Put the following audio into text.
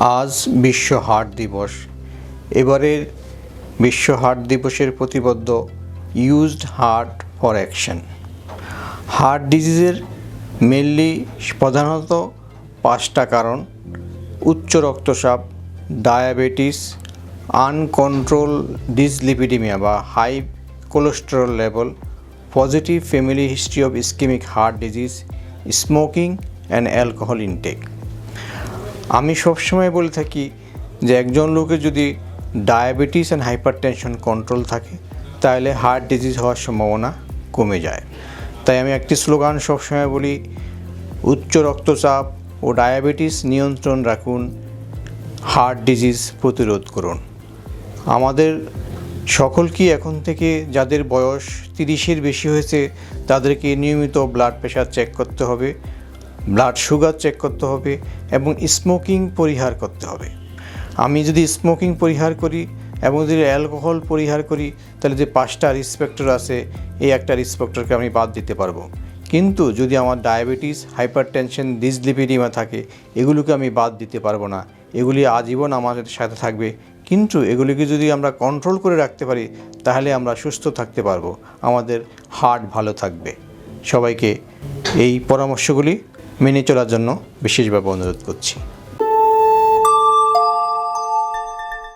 আজ বিশ্ব হার্ট দিবস। এবারের বিশ্ব হার্ট দিবসের প্রতিবদ্ধ used heart for action heart ডিজিজের mainly প্রধানত পাঁচটা কারণ। উচ্চ রক্তচাপ, ডায়াবেটিস আনকন্ট্রোল ডিসলিপিডিমিয়া বা high cholesterol level positive family history of ischaemic heart disease smoking and alcohol intake আমি সবসময় বলে থাকি যে একজন লোকের যদি diabetes and hypertension control থাকে, তাহলে হার্ট ডিজিজ হওয়ার সম্ভাবনা কমে যায়। তাই আমি একটি স্লোগান সবসময় বলি, উচ্চ রক্তচাপ ও ডায়াবেটিস নিয়ন্ত্রণ রাখুন হার্ট ডিজিজ প্রতিরোধ করুন। আমাদের সকলকে এখন থেকে যাদের বয়স তিরিশের বেশি হয়েছে, তাদেরকে নিয়মিত ব্লাড প্রেশার চেক করতে হবে। ব্লাড সুগার চেক করতে হবে এবং স্মোকিং পরিহার করতে হবে। আমি যদি স্মোকিং পরিহার করি এবং যদি অ্যালকোহল পরিহার করি, তাহলে যে পাঁচটা রিসপেক্টর আছে, এই একটা রিসপেক্টরকে আমি বাদ দিতে পারব। কিন্তু যদি আমার ডায়াবেটিস হাইপার টেনশন ডিসলিপিডিমা থাকে, এগুলোকে আমি বাদ দিতে পারব না। এগুলি আজীবন আমাদের সাথে থাকবে। কিন্তু এগুলিকে যদি আমরা কন্ট্রোল করে রাখতে পারি, তাহলে আমরা সুস্থ থাকতে পারব। আমাদের হার্ট ভালো থাকবে। সবাইকে এই পরামর্শগুলি মেনে চলার জন্য বিশেষভাবে অনুরোধ করছি।